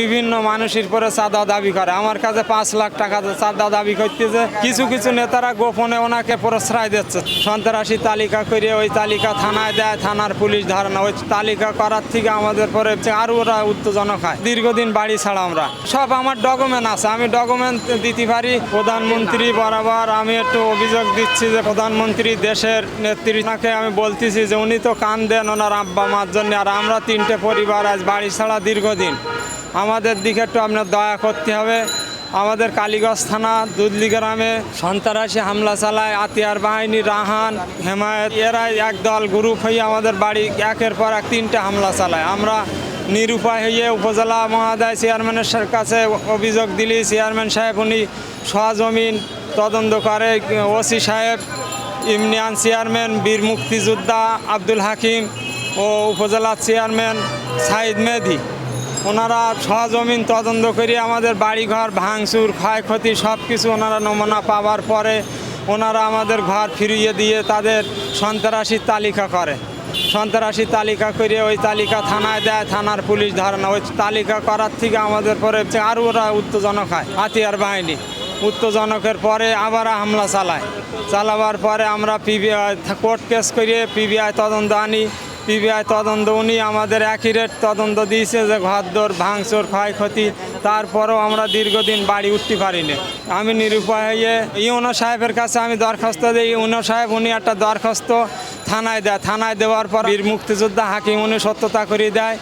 বিভিন্ন মানুষের পরে চাঁদা দাবি করে। আমার কাছে পাঁচ লাখ টাকা চাঁদা দাবি করতেছে, কিছু কিছু নেতারা গোপনে ওনাকে প্রশ্রয় দিচ্ছে। সন্ত্রাসী তালিকা করে ওই তালিকা থানায় দেয়, থানার পুলিশ ধারণা, ওই তালিকা করার থেকে আমাদের পরে আরও ওরা উত্তেজনক হয় দীর্ঘদিন বাড়ি ছাড়া আমরা। সব আমার ডকুমেন্ট আছে, আমি ডকুমেন্ট দিতে পারি। প্রধানমন্ত্রী বরাবর আমি একটু অভিযোগ দিচ্ছি যে প্রধানমন্ত্রী দেশের নেতৃত্বকে আমি বলতেছি যে উনি তো কান দেন ওনার আব্বা মার জন্য। আর আমরা তিনটে পরিবার আজ বাড়ি ছাড়া দীর্ঘদিন। আমাদের দিকে একটু আপনার দয়া করতে হবে। আমাদের কালীগঞ্জ থানা, দুধলি গ্রামে সন্ত্রাসী হামলা চালায় আতিয়ার বাহিনী, রাহান, হেমায়ত এরা একদল গ্রুপ হয়ে আমাদের বাড়ি একের পর এক তিনটে হামলা চালায়। আমরা নিরুপায় হয়ে উপজেলা মহাদায় চেয়ারম্যানের কাছে অভিযোগ দিলি। চেয়ারম্যান সাহেব উনি সহজমিন তদন্ত করে। ওসি সাহেব, ইমনিয়ান চেয়ারম্যান বীর মুক্তিযোদ্ধা আব্দুল হাকিম ও উপজেলা চেয়ারম্যান সাইদ মেহদি ওনারা সহজমিন তদন্ত করে আমাদের বাড়িঘর, ভাঙচুর, ক্ষয়ক্ষতি সব কিছু ওনারা নমুনা পাওয়ার পরে ওনারা আমাদের ঘর ফিরিয়ে দিয়ে তাদের সন্ত্রাসীর তালিকা করে। সন্ত্রাসী তালিকা করে ওই তালিকা থানায় দেয়, থানার পুলিশ ধরে না ওই তালিকা করার থেকে আমাদের পরে আরও ওরা উত্তেজনক হয় হাতিয়ার বাহিনী। উত্তেজনকের পরে আবার হামলা চালায়। চালাবার পরে আমরা পিবিআই কোর্ট কেস করিয়ে পিবিআই তদন্ত আনি। পিবিআই তদন্ত, উনি আমাদের একই রেট তদন্ত দিয়েছে যে ঘরদোর ভাঙচুর, ক্ষয়ক্ষতি, তারপরেও আমরা দীর্ঘদিন বাড়ি উঠতে পারিনি। আমি নিরুপায় হয়ে ইউনো সাহেবের কাছে আমি দরখাস্ত দিই। ইউনো সাহেব, উনি একটা দরখাস্ত থানায় দেয়। থানায় দেওয়ার পর বীর মুক্তিযোদ্ধা হাকিম, উনি সত্যতা করে দেয়।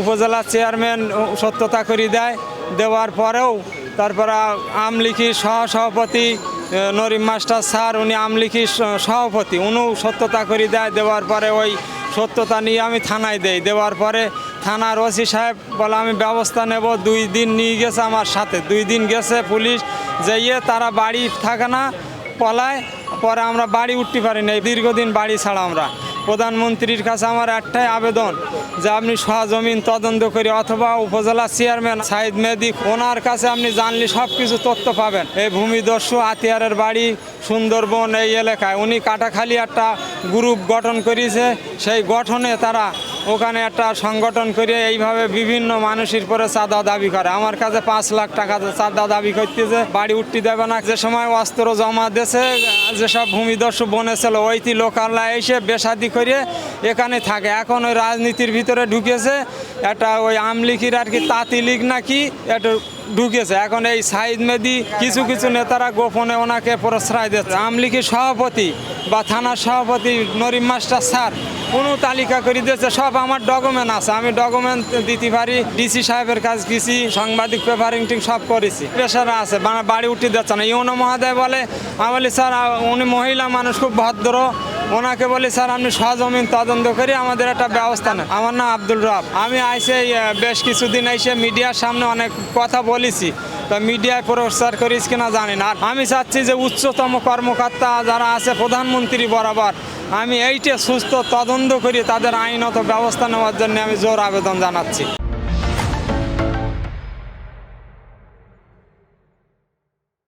উপজেলা চেয়ারম্যান সত্যতা করে দেয়। দেওয়ার পরেও তারপরে আমলিখি সহ সভাপতি নরিম মাস্টার স্যার, উনি আমলিখি সভাপতি, উনিও সত্যতা করে দেয়। দেওয়ার পরে ওই সত্যতা নিয়ে আমি থানায় দেই। দেওয়ার পরে থানার ওসি সাহেব বলে, আমি ব্যবস্থা নেব, দুই দিন নিয়ে গেছে আমার সাথে। দুই দিন গেছে পুলিশ যাইয়ে তারা বাড়ি থাকে না, পলায়। পরে আমরা বাড়ি উঠতে পারি না দীর্ঘদিন বাড়ি ছাড়া আমরা। প্রধানমন্ত্রীর কাছে আমার একটাই আবেদন যে আপনি সহজমিন তদন্ত করি অথবা উপজেলা চেয়ারম্যান সাইদ মেদিক ওনার কাছে আপনি জানলে সব কিছু তথ্য পাবেন। এই ভূমিদস্যু আতিয়ারের বাড়ি সুন্দরবন এই এলাকায়। উনি কাটাখালি একটা গ্রুপ গঠন করেছে। সেই গঠনে তারা ওখানে একটা সংগঠন করে এইভাবে বিভিন্ন মানুষের পরে চাঁদা দাবি করে। আমার কাছে পাঁচ লাখ টাকা চাঁদা দাবি করতেছে, বাড়ি উঠতে দেবে না। যে সময় অস্ত্র জমা দিয়েছে যেসব ভূমিদস্যু বনেছিল ওইটি লোকালরা এসে বেসাদি করে এখানে থাকে। এখন ওই রাজনীতির ভিতরে ঢুকেছে, একটা ওই আমলিখির আর কি তাঁতি লীগ নাকি একটু ঢুকেছে। এখন এই সাইদ মেদি কিছু কিছু নেতারা গোপনে ওনাকে প্রশ্রয় দিচ্ছে। আমলিখির সভাপতি বা থানার সভাপতি নরিম মাস্টার স্যার কোনো তালিকা করে দিয়েছে, সব আমার ডকুমেন্ট আছে। আমি ডকুমেন্ট দিতে পারি ডিসি সাহেবের কাজ গেছি সাংবাদিক পেপারিং টিং সব করেছি। প্রেশার আছে বাড়ি উঠে দিচ্ছে না। ইউনো মহাদয় বলে, আমি বলি, স্যার উনি মহিলা মানুষ, খুব ভদ্র। ওনাকে বলি, স্যার, আপনি সহজমিন তদন্ত করে, আমাদের একটা ব্যবস্থা নেন। আমার নাম আব্দুল রব। আমি আইসে বেশ কিছুদিন এসে মিডিয়ার সামনে অনেক কথা বলেছি। তা মিডিয়ায় প্রচার করিস কিনা জানি না। আর আমি চাচ্ছি যে উচ্চতম কর্মকর্তা যারা আছে, প্রধানমন্ত্রী বরাবর, আমি এইটা সুস্থ তদন্ত করি, তাদের আইনত ব্যবস্থা নেওয়ার জন্য আমি জোর আবেদন জানাচ্ছি।